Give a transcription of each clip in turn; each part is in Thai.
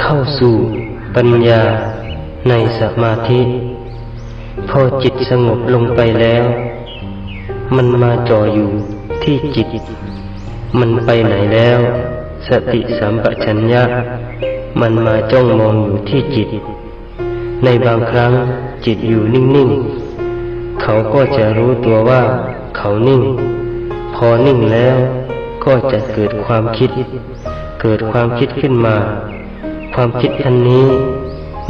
เข้าสู่ปัญญาในสมาธิ พอจิตสงบลงไปแล้ว มันมาจ่ออยู่ที่จิต มันไปไหนแล้ว สติสัมปชัญญะ มันมาจ้องมองอยู่ที่จิต ในบางครั้งจิตอยู่นิ่งๆ เขาก็จะรู้ตัวว่าเขานิ่ง พอนิ่งแล้วก็จะเกิดความคิด เกิดความคิดขึ้นมา ความคิดอันนี้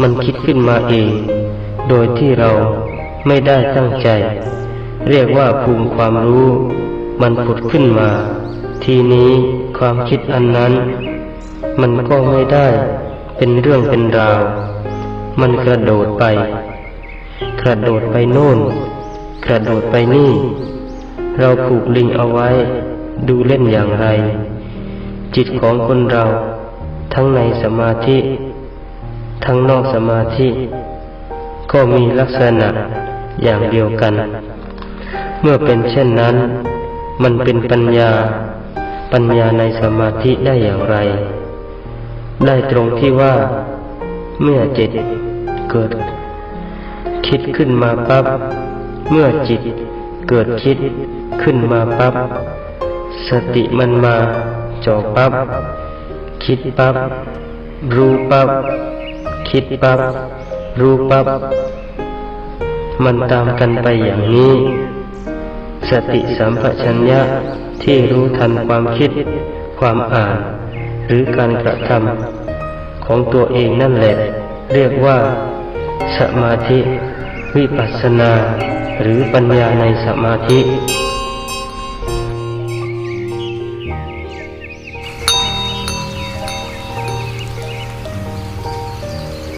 มันคิดขึ้นมาเอง โดยที่เราไม่ได้ตั้งใจ เรียกว่าภูมิความรู้ มันผุดขึ้นมา ทีนี้ความคิดอันนั้น มันก็ไม่ได้เป็นเรื่องเป็นราว มันกระโดดไป กระโดดไปโน่น กระโดดไปนี่ เราผูกลิงเอาไว้ ดูเล่นอย่างไร จิตของคนเรา ทั้งในสมาธิ ทั้งนอกสมาธิ ก็มีลักษณะอย่างเดียวกัน เมื่อเป็นเช่นนั้น มันเป็นปัญญา ปัญญาในสมาธิได้อย่างไร ได้ตรงที่ว่า เมื่อจิตเกิด คิดขึ้นมาปั๊บ เมื่อจิตเกิดคิดขึ้นมาปั๊บ สติมันมาจ่อปั๊บ คิดปั๊บรู้ปั๊บคิดปั๊บรู้ปั๊บมันตามกันไปอย่างนี้ สติสัมปชัญญะที่รู้ทันความคิด ความอ่าน หรือการกระทำของตัวเองนั่นแหละ เรียกว่า สมาธิ วิปัสสนา หรือปัญญาในสมาธิ